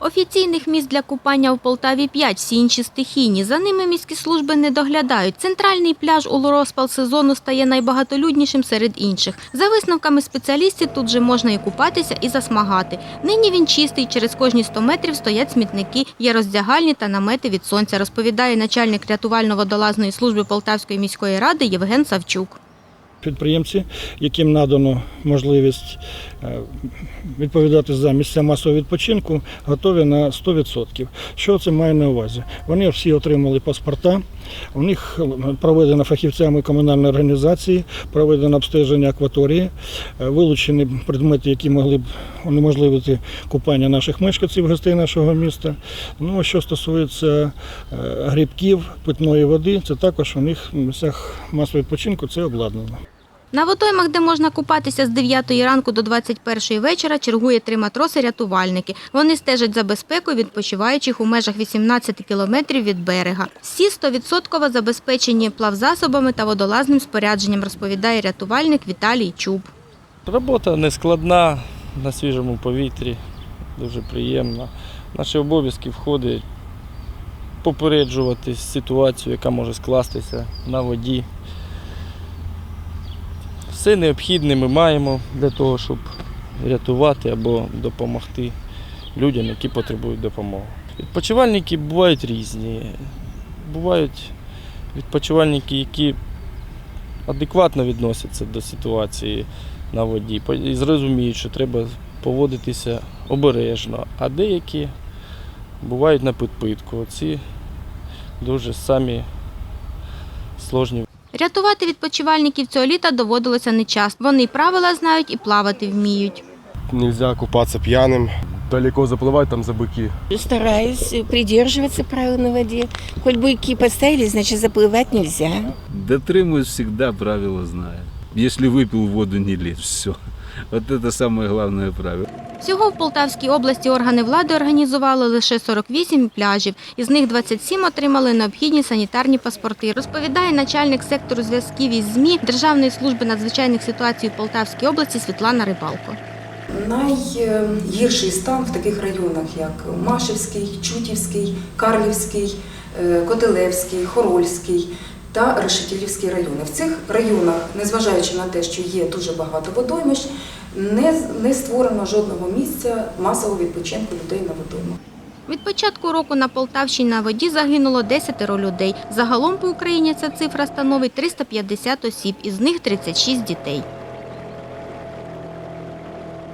Офіційних місць для купання у Полтаві 5, всі інші стихійні. За ними міські служби не доглядають. Центральний пляж у розпал сезону стає найбагатолюднішим серед інших. За висновками спеціалістів, тут же можна і купатися, і засмагати. Нині він чистий, через кожні 100 метрів стоять смітники, є роздягальні та намети від сонця, розповідає начальник рятувально-водолазної служби Полтавської міської ради Євген Савчук. Підприємці, яким надано можливість е, відповідати за місця масового відпочинку, готові на 100%. Що це має на увазі? Вони всі отримали паспорта, у них проведено фахівцями комунальної організації, проведено обстеження акваторії, е, вилучені предмети, які могли б унеможливити купання наших мешканців, гостей нашого міста. Ну, що стосується е, грибків, питної води, це також у них в місцях масового відпочинку це обладнано. На водоймах, де можна купатися з 9 ранку до 21 вечора, чергує три матроси-рятувальники. Вони стежать за безпекою відпочиваючих у межах 18 кілометрів від берега. Всі 100% забезпечені плавзасобами та водолазним спорядженням, розповідає рятувальник Віталій Чуб. Робота не складна, на свіжому повітрі, дуже приємна. Наші обов'язки входить попереджувати ситуацію, яка може скластися на воді. Все необхідне ми маємо для того, щоб рятувати або допомогти людям, які потребують допомоги. Відпочивальники бувають різні. Бувають відпочивальники, які адекватно відносяться до ситуації на воді і зрозуміють, що треба поводитися обережно, а деякі бувають на підпитку. Ці дуже самі сложні Рятувати відпочивальників цього літа доводилося нечасто. Вони й правила знають і плавати вміють. Нельзя купаться пьяным. Далеко заплывать там за быки. Стараюсь придерживаться правил на воде. Хоть буйки поставили, значит заплывать нельзя. Дотримуюсь всегда, правила знаю. Если выпил в воду, не лезь. Все. Вот это самое главное правило. Всього в Полтавській області органи влади організували лише 48 пляжів. Із них 27 отримали необхідні санітарні паспорти. Розповідає начальник сектору зв'язків із ЗМІ Державної служби надзвичайних ситуацій у Полтавській області Світлана Рибалко. Найгірший стан в таких районах, як Машівський, Чутівський, Карлівський, е, Котелевський, Хорольський та Решетілівський райони. В цих районах, незважаючи на те, що є дуже багато водоймищ, не, не створено жодного місця масового відпочинку людей на водоймах. Від початку року на Полтавщині на воді загинуло 10 людей. Загалом по Україні ця цифра становить 350 осіб, із них 36 дітей.